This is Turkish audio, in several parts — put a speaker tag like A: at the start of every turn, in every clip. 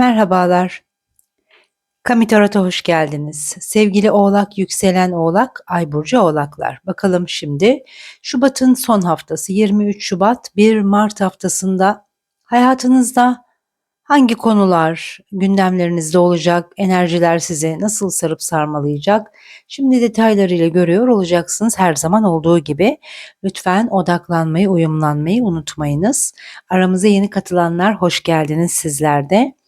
A: Merhabalar. Kamitarot'a hoş geldiniz. Sevgili Oğlak, yükselen Oğlak, Ay burcu Oğlaklar. Bakalım şimdi Şubat'ın son haftası 23 Şubat 1 Mart haftasında hayatınızda hangi konular gündemlerinizde olacak, enerjiler sizi nasıl sarıp sarmalayacak? Şimdi detaylarıyla görüyor olacaksınız her zaman olduğu gibi. Lütfen odaklanmayı, uyumlanmayı unutmayınız. Aramıza yeni katılanlar hoş geldiniz sizler de.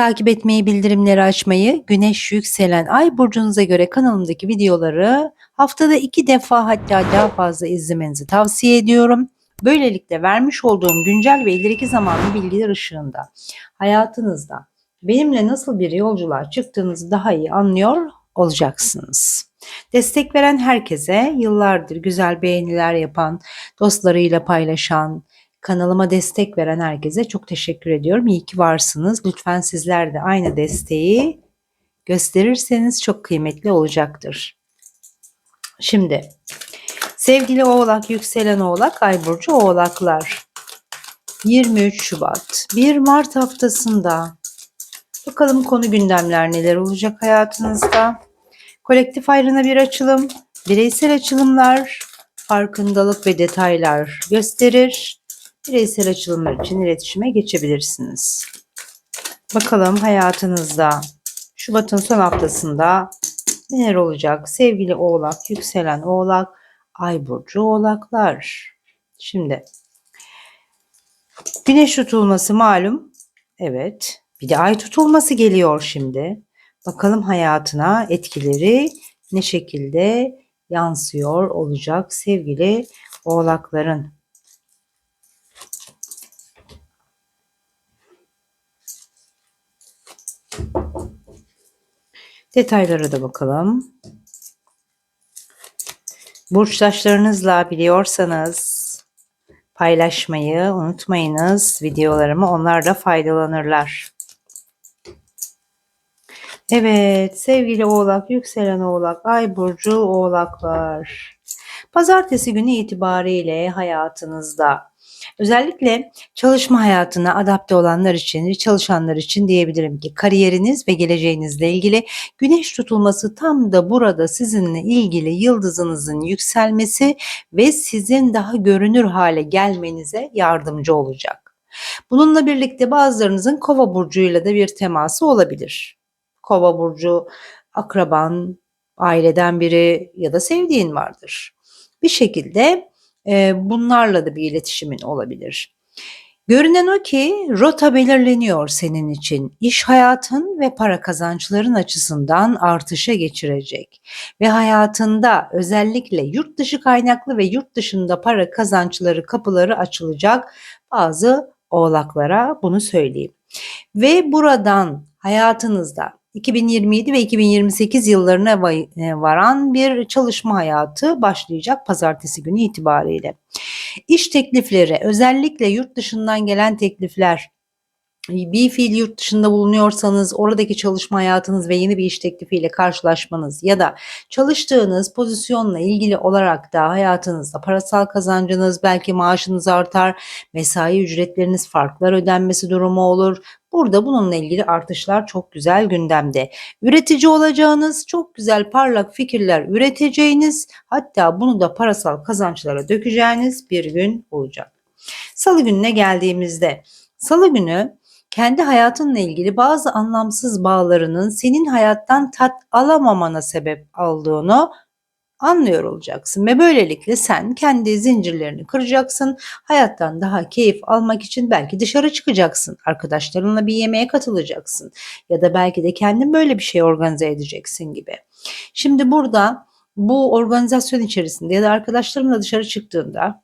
A: Takip etmeyi, bildirimleri açmayı, güneş yükselen ay burcunuza göre kanalımdaki videoları haftada iki defa hatta daha fazla izlemenizi tavsiye ediyorum. Böylelikle vermiş olduğum güncel ve ileriki zamanlı bilgiler ışığında hayatınızda benimle nasıl bir yolculuğa çıktığınızı daha iyi anlıyor olacaksınız. Destek veren herkese yıllardır güzel beğeniler yapan, dostlarıyla paylaşan, Kanalıma destek veren herkese çok teşekkür ediyorum. İyi ki varsınız. Lütfen sizler de aynı desteği gösterirseniz çok kıymetli olacaktır. Şimdi sevgili Oğlak, yükselen Oğlak, Ay burcu Oğlaklar. 23 Şubat, 1 Mart haftasında bakalım konu gündemler neler olacak hayatınızda. Kolektif ayrına bir açılım, bireysel açılımlar, farkındalık ve detaylar gösterir bireysel açılımlar için iletişime geçebilirsiniz. Bakalım hayatınızda Şubat'ın son haftasında neler olacak? Sevgili Oğlak, yükselen Oğlak, Ay burcu Oğlaklar. Şimdi Güneş tutulması malum. Evet. Bir de ay tutulması geliyor şimdi. Bakalım hayatına etkileri ne şekilde yansıyor olacak sevgili oğlakların. Detaylara da bakalım. Burçtaşlarınızla biliyorsanız paylaşmayı unutmayınız. Videolarımı onlar da faydalanırlar. Evet sevgili oğlak, yükselen oğlak, ay burcu oğlaklar. Pazartesi günü itibariyle hayatınızda Özellikle çalışma hayatına adapte olanlar için, çalışanlar için diyebilirim ki kariyeriniz ve geleceğinizle ilgili güneş tutulması tam da burada sizinle ilgili yıldızınızın yükselmesi ve sizin daha görünür hale gelmenize yardımcı olacak. Bununla birlikte bazılarınızın kova burcuyla da bir teması olabilir. Kova burcu akraban, aileden biri ya da sevdiğin vardır. Bir şekilde bunlarla da bir iletişimin olabilir. Görünen o ki rota belirleniyor senin için. İş hayatın ve para kazançların açısından artışa geçirecek. Ve hayatında özellikle yurt dışı kaynaklı ve yurt dışında para kazançları kapıları açılacak bazı oğlaklara bunu söyleyeyim. Ve buradan hayatınızda 2027 ve 2028 yıllarına e, varan bir çalışma hayatı başlayacak pazartesi günü itibariyle. İş teklifleri özellikle yurt dışından gelen teklifler bir fiil yurt dışında bulunuyorsanız oradaki çalışma hayatınız ve yeni bir iş teklifiyle karşılaşmanız ya da çalıştığınız pozisyonla ilgili olarak da hayatınızda parasal kazancınız belki maaşınız artar, mesai ücretleriniz farklar ödenmesi durumu olur. Burada bununla ilgili artışlar çok güzel gündemde. Üretici olacağınız, çok güzel parlak fikirler üreteceğiniz, hatta bunu da parasal kazançlara dökeceğiniz bir gün olacak. Salı gününe geldiğimizde, Salı günü kendi hayatınla ilgili bazı anlamsız bağlarının senin hayattan tat alamamana sebep olduğunu anlıyor olacaksın ve böylelikle sen kendi zincirlerini kıracaksın. Hayattan daha keyif almak için belki dışarı çıkacaksın. Arkadaşlarınla bir yemeğe katılacaksın ya da belki de kendin böyle bir şey organize edeceksin gibi. Şimdi burada bu organizasyon içerisinde ya da arkadaşlarınla dışarı çıktığında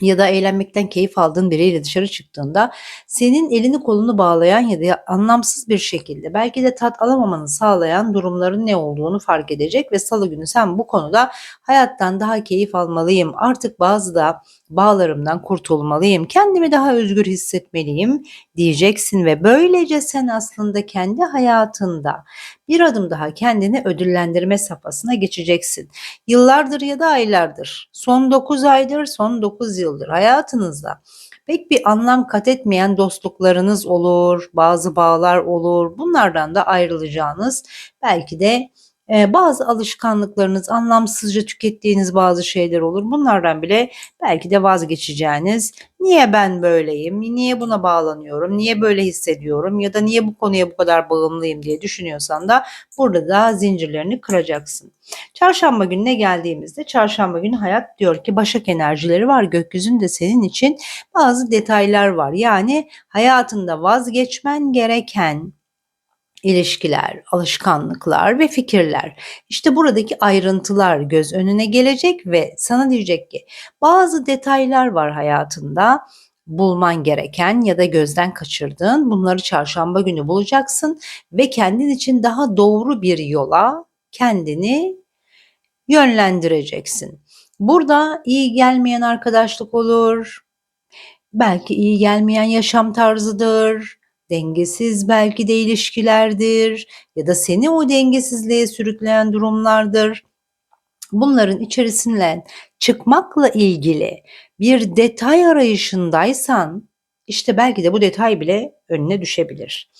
A: ya da eğlenmekten keyif aldığın biriyle dışarı çıktığında senin elini kolunu bağlayan ya da anlamsız bir şekilde belki de tat alamamanı sağlayan durumların ne olduğunu fark edecek ve salı günü sen bu konuda hayattan daha keyif almalıyım. Artık bazı da bağlarımdan kurtulmalıyım. Kendimi daha özgür hissetmeliyim diyeceksin ve böylece sen aslında kendi hayatında bir adım daha kendini ödüllendirme safhasına geçeceksin. Yıllardır ya da aylardır, son 9 aydır, son 9 yıldır hayatınızda pek bir anlam kat etmeyen dostluklarınız olur, bazı bağlar olur. Bunlardan da ayrılacağınız belki de e, bazı alışkanlıklarınız, anlamsızca tükettiğiniz bazı şeyler olur. Bunlardan bile belki de vazgeçeceğiniz, niye ben böyleyim, niye buna bağlanıyorum, niye böyle hissediyorum ya da niye bu konuya bu kadar bağımlıyım diye düşünüyorsan da burada da zincirlerini kıracaksın. Çarşamba gününe geldiğimizde çarşamba günü hayat diyor ki başak enerjileri var gökyüzünde senin için bazı detaylar var. Yani hayatında vazgeçmen gereken ilişkiler, alışkanlıklar ve fikirler. İşte buradaki ayrıntılar göz önüne gelecek ve sana diyecek ki bazı detaylar var hayatında bulman gereken ya da gözden kaçırdığın bunları çarşamba günü bulacaksın ve kendin için daha doğru bir yola kendini yönlendireceksin. Burada iyi gelmeyen arkadaşlık olur. Belki iyi gelmeyen yaşam tarzıdır. Dengesiz belki de ilişkilerdir ya da seni o dengesizliğe sürükleyen durumlardır. Bunların içerisinden çıkmakla ilgili bir detay arayışındaysan işte belki de bu detay bile önüne düşebilir.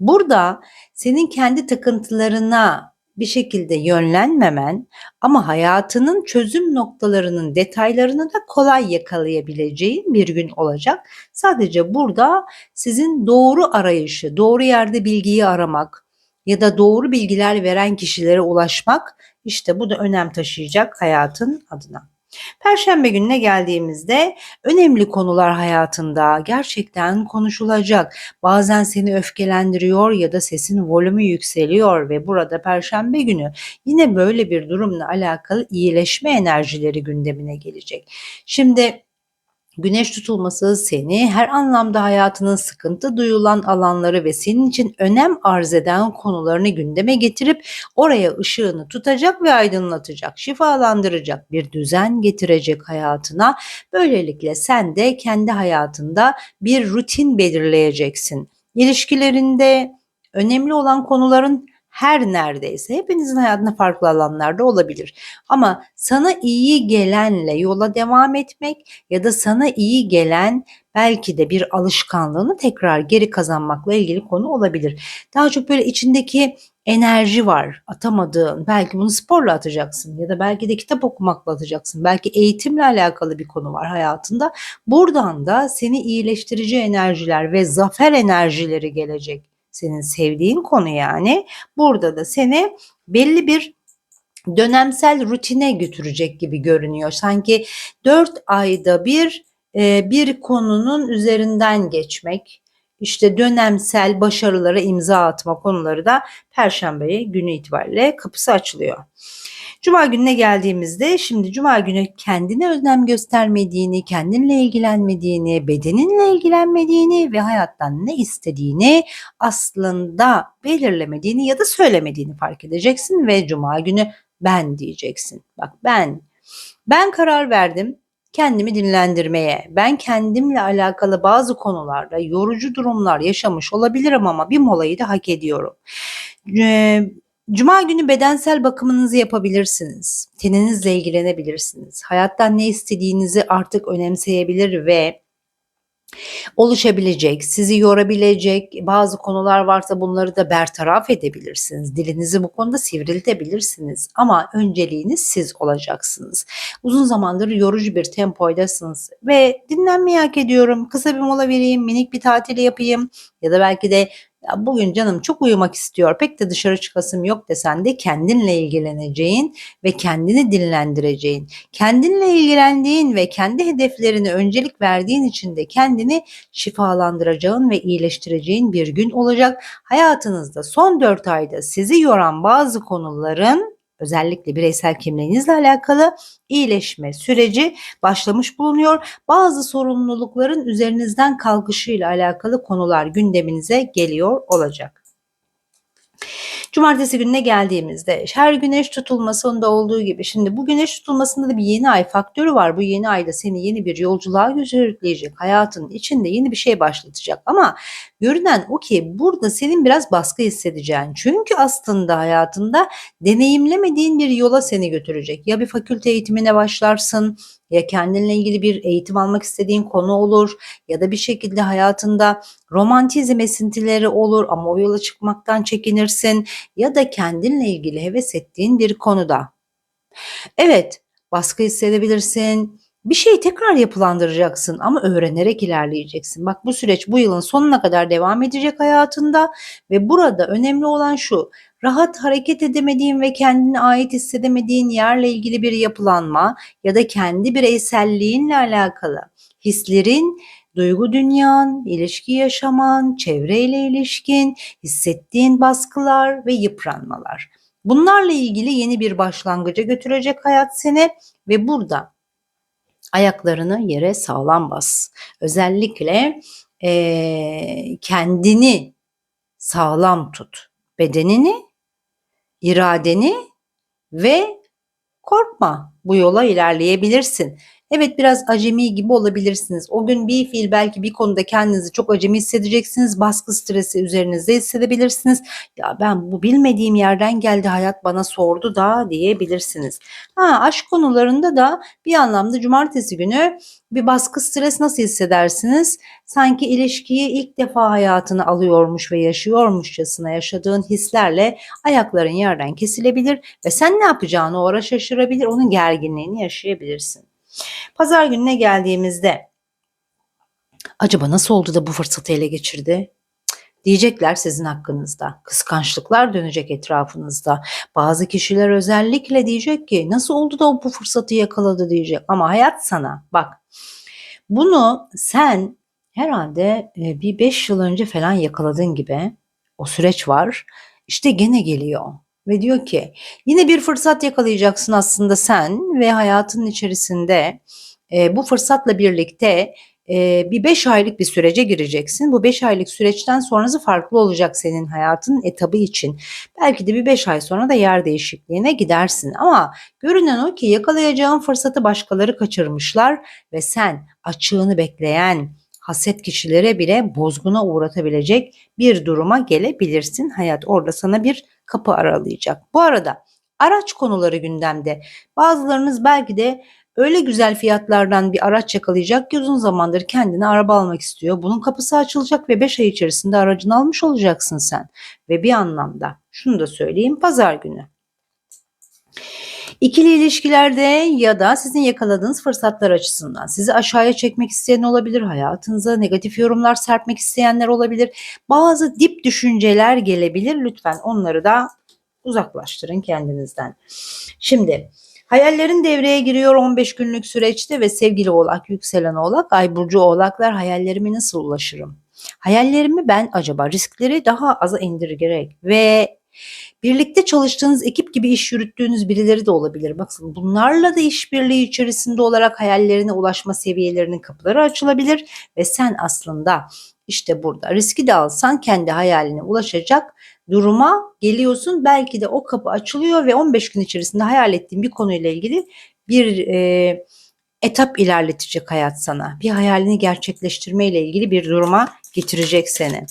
A: Burada senin kendi takıntılarına bir şekilde yönlenmemen ama hayatının çözüm noktalarının detaylarını da kolay yakalayabileceğin bir gün olacak. Sadece burada sizin doğru arayışı, doğru yerde bilgiyi aramak ya da doğru bilgiler veren kişilere ulaşmak işte bu da önem taşıyacak hayatın adına. Perşembe gününe geldiğimizde önemli konular hayatında gerçekten konuşulacak. Bazen seni öfkelendiriyor ya da sesin volümü yükseliyor ve burada perşembe günü yine böyle bir durumla alakalı iyileşme enerjileri gündemine gelecek. Şimdi Güneş tutulması seni her anlamda hayatının sıkıntı duyulan alanları ve senin için önem arz eden konularını gündeme getirip oraya ışığını tutacak ve aydınlatacak, şifalandıracak bir düzen getirecek hayatına. Böylelikle sen de kendi hayatında bir rutin belirleyeceksin. İlişkilerinde önemli olan konuların her neredeyse hepinizin hayatında farklı alanlarda olabilir. Ama sana iyi gelenle yola devam etmek ya da sana iyi gelen belki de bir alışkanlığını tekrar geri kazanmakla ilgili konu olabilir. Daha çok böyle içindeki enerji var atamadığın belki bunu sporla atacaksın ya da belki de kitap okumakla atacaksın belki eğitimle alakalı bir konu var hayatında buradan da seni iyileştirici enerjiler ve zafer enerjileri gelecek senin sevdiğin konu yani. Burada da seni belli bir dönemsel rutine götürecek gibi görünüyor. Sanki 4 ayda bir e, bir konunun üzerinden geçmek, işte dönemsel başarılara imza atma konuları da Perşembe günü itibariyle kapısı açılıyor. Cuma gününe geldiğimizde şimdi cuma günü kendine önem göstermediğini, kendinle ilgilenmediğini, bedeninle ilgilenmediğini ve hayattan ne istediğini aslında belirlemediğini ya da söylemediğini fark edeceksin ve cuma günü ben diyeceksin. Bak ben ben karar verdim kendimi dinlendirmeye. Ben kendimle alakalı bazı konularda yorucu durumlar yaşamış olabilirim ama bir molayı da hak ediyorum. Ee, Cuma günü bedensel bakımınızı yapabilirsiniz. Teninizle ilgilenebilirsiniz. Hayattan ne istediğinizi artık önemseyebilir ve oluşabilecek, sizi yorabilecek bazı konular varsa bunları da bertaraf edebilirsiniz. Dilinizi bu konuda sivriltebilirsiniz ama önceliğiniz siz olacaksınız. Uzun zamandır yorucu bir tempoydasınız ve dinlenmeyi hak ediyorum. Kısa bir mola vereyim, minik bir tatil yapayım ya da belki de ya bugün canım çok uyumak istiyor pek de dışarı çıkasım yok desen de kendinle ilgileneceğin ve kendini dinlendireceğin, kendinle ilgilendiğin ve kendi hedeflerine öncelik verdiğin için de kendini şifalandıracağın ve iyileştireceğin bir gün olacak. Hayatınızda son 4 ayda sizi yoran bazı konuların özellikle bireysel kimliğinizle alakalı iyileşme süreci başlamış bulunuyor. Bazı sorumlulukların üzerinizden kalkışıyla alakalı konular gündeminize geliyor olacak. Cumartesi gününe geldiğimizde her güneş tutulmasında olduğu gibi şimdi bu güneş tutulmasında da bir yeni ay faktörü var. Bu yeni ayda seni yeni bir yolculuğa sürükleyecek. Hayatın içinde yeni bir şey başlatacak. Ama görünen o ki burada senin biraz baskı hissedeceğin. Çünkü aslında hayatında deneyimlemediğin bir yola seni götürecek. Ya bir fakülte eğitimine başlarsın ya kendinle ilgili bir eğitim almak istediğin konu olur ya da bir şekilde hayatında romantizm esintileri olur ama o yola çıkmaktan çekinirsin ya da kendinle ilgili heves ettiğin bir konuda. Evet, baskı hissedebilirsin. Bir şeyi tekrar yapılandıracaksın ama öğrenerek ilerleyeceksin. Bak bu süreç bu yılın sonuna kadar devam edecek hayatında ve burada önemli olan şu. Rahat hareket edemediğin ve kendine ait hissedemediğin yerle ilgili bir yapılanma ya da kendi bireyselliğinle alakalı hislerin, duygu dünyan, ilişki yaşaman, çevreyle ilişkin, hissettiğin baskılar ve yıpranmalar. Bunlarla ilgili yeni bir başlangıca götürecek hayat seni ve burada ayaklarını yere sağlam bas. Özellikle eee, kendini sağlam tut. Bedenini, iradeni ve korkma. Bu yola ilerleyebilirsin. Evet biraz acemi gibi olabilirsiniz. O gün bir fiil belki bir konuda kendinizi çok acemi hissedeceksiniz. Baskı stresi üzerinizde hissedebilirsiniz. Ya ben bu bilmediğim yerden geldi hayat bana sordu da diyebilirsiniz. Ha, aşk konularında da bir anlamda cumartesi günü bir baskı stres nasıl hissedersiniz? Sanki ilişkiyi ilk defa hayatını alıyormuş ve yaşıyormuşçasına yaşadığın hislerle ayakların yerden kesilebilir ve sen ne yapacağını o ara şaşırabilir, onun gerginliğini yaşayabilirsin. Pazar gününe geldiğimizde acaba nasıl oldu da bu fırsatı ele geçirdi? Diyecekler sizin hakkınızda. Kıskançlıklar dönecek etrafınızda. Bazı kişiler özellikle diyecek ki nasıl oldu da bu fırsatı yakaladı diyecek. Ama hayat sana bak bunu sen herhalde e, bir 5 yıl önce falan yakaladığın gibi o süreç var. İşte gene geliyor ve diyor ki yine bir fırsat yakalayacaksın aslında sen ve hayatının içerisinde e, bu fırsatla birlikte e, bir 5 aylık bir sürece gireceksin. Bu 5 aylık süreçten sonrası farklı olacak senin hayatın etabı için. Belki de bir 5 ay sonra da yer değişikliğine gidersin. Ama görünen o ki yakalayacağın fırsatı başkaları kaçırmışlar ve sen açığını bekleyen haset kişilere bile bozguna uğratabilecek bir duruma gelebilirsin. Hayat orada sana bir kapı aralayacak. Bu arada araç konuları gündemde. Bazılarınız belki de öyle güzel fiyatlardan bir araç yakalayacak ki uzun zamandır kendine araba almak istiyor. Bunun kapısı açılacak ve 5 ay içerisinde aracını almış olacaksın sen. Ve bir anlamda şunu da söyleyeyim pazar günü. İkili ilişkilerde ya da sizin yakaladığınız fırsatlar açısından sizi aşağıya çekmek isteyen olabilir, hayatınıza negatif yorumlar serpmek isteyenler olabilir. Bazı dip düşünceler gelebilir. Lütfen onları da uzaklaştırın kendinizden. Şimdi hayallerin devreye giriyor 15 günlük süreçte ve sevgili oğlak, yükselen oğlak, ay burcu oğlaklar hayallerime nasıl ulaşırım? Hayallerimi ben acaba riskleri daha aza indirgerek ve birlikte çalıştığınız ekip gibi iş yürüttüğünüz birileri de olabilir. Bakın bunlarla da işbirliği içerisinde olarak hayallerine ulaşma seviyelerinin kapıları açılabilir ve sen aslında işte burada riski de alsan kendi hayaline ulaşacak duruma geliyorsun. Belki de o kapı açılıyor ve 15 gün içerisinde hayal ettiğin bir konuyla ilgili bir e, etap ilerletecek hayat sana. Bir hayalini gerçekleştirme ile ilgili bir duruma getirecek seni.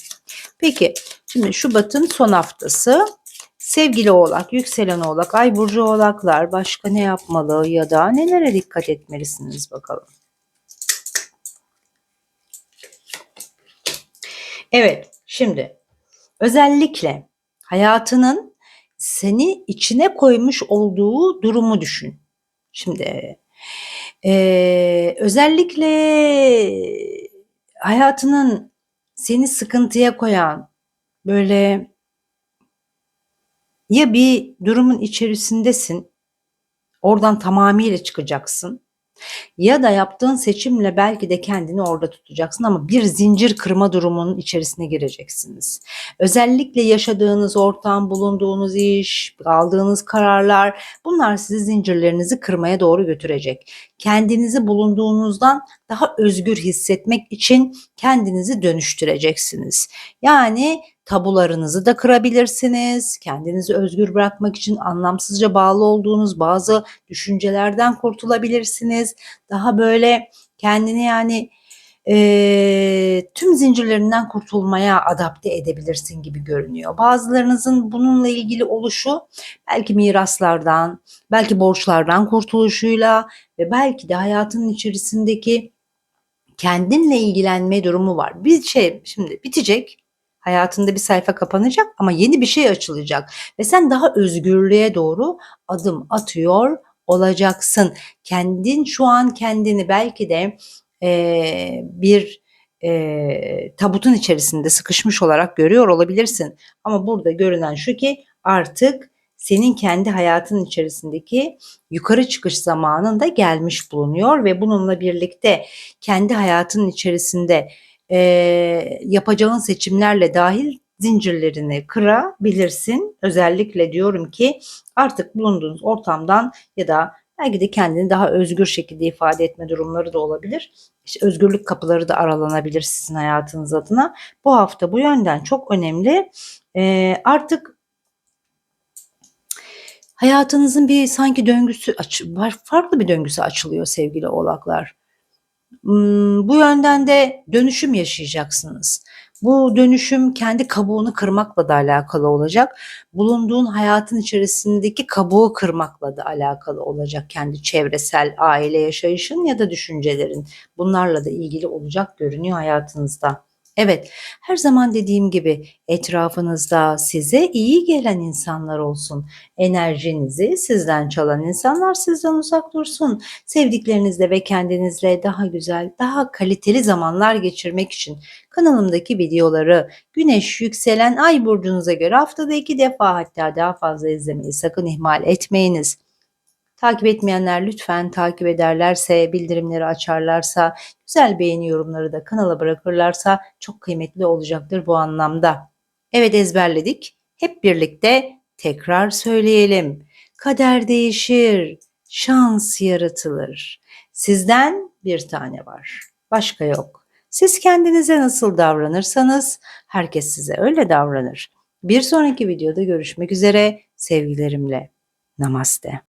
A: Peki şimdi Şubat'ın son haftası sevgili oğlak, yükselen oğlak, ay burcu oğlaklar başka ne yapmalı ya da nelere dikkat etmelisiniz bakalım. Evet şimdi özellikle hayatının seni içine koymuş olduğu durumu düşün. Şimdi eee, özellikle hayatının seni sıkıntıya koyan böyle ya bir durumun içerisindesin, oradan tamamıyla çıkacaksın ya da yaptığın seçimle belki de kendini orada tutacaksın ama bir zincir kırma durumunun içerisine gireceksiniz. Özellikle yaşadığınız ortam, bulunduğunuz iş, aldığınız kararlar bunlar sizi zincirlerinizi kırmaya doğru götürecek. Kendinizi bulunduğunuzdan daha özgür hissetmek için kendinizi dönüştüreceksiniz. Yani tabularınızı da kırabilirsiniz. Kendinizi özgür bırakmak için anlamsızca bağlı olduğunuz bazı düşüncelerden kurtulabilirsiniz. Daha böyle kendini yani eee, tüm zincirlerinden kurtulmaya adapte edebilirsin gibi görünüyor. Bazılarınızın bununla ilgili oluşu belki miraslardan, belki borçlardan kurtuluşuyla ve belki de hayatının içerisindeki kendinle ilgilenme durumu var. Bir şey şimdi bitecek. Hayatında bir sayfa kapanacak ama yeni bir şey açılacak ve sen daha özgürlüğe doğru adım atıyor olacaksın. Kendin şu an kendini belki de eee, bir eee, tabutun içerisinde sıkışmış olarak görüyor olabilirsin. Ama burada görünen şu ki artık senin kendi hayatın içerisindeki yukarı çıkış zamanın da gelmiş bulunuyor ve bununla birlikte kendi hayatının içerisinde eee, yapacağın seçimlerle dahil zincirlerini kırabilirsin. Özellikle diyorum ki artık bulunduğunuz ortamdan ya da belki de kendini daha özgür şekilde ifade etme durumları da olabilir. İşte özgürlük kapıları da aralanabilir sizin hayatınız adına. Bu hafta bu yönden çok önemli. Eee, artık hayatınızın bir sanki döngüsü var, farklı bir döngüsü açılıyor sevgili oğlaklar. Hmm, bu yönden de dönüşüm yaşayacaksınız. Bu dönüşüm kendi kabuğunu kırmakla da alakalı olacak. Bulunduğun hayatın içerisindeki kabuğu kırmakla da alakalı olacak. Kendi çevresel aile yaşayışın ya da düşüncelerin bunlarla da ilgili olacak görünüyor hayatınızda. Evet, her zaman dediğim gibi etrafınızda size iyi gelen insanlar olsun. Enerjinizi sizden çalan insanlar sizden uzak dursun sevdiklerinizle ve kendinizle daha güzel, daha kaliteli zamanlar geçirmek için kanalımdaki videoları güneş, yükselen ay burcunuza göre haftada iki defa hatta daha fazla izlemeyi sakın ihmal etmeyiniz. Takip etmeyenler lütfen takip ederlerse, bildirimleri açarlarsa, güzel beğeni yorumları da kanala bırakırlarsa çok kıymetli olacaktır bu anlamda. Evet ezberledik. Hep birlikte tekrar söyleyelim. Kader değişir, şans yaratılır. Sizden bir tane var. Başka yok. Siz kendinize nasıl davranırsanız herkes size öyle davranır. Bir sonraki videoda görüşmek üzere sevgilerimle. Namaste.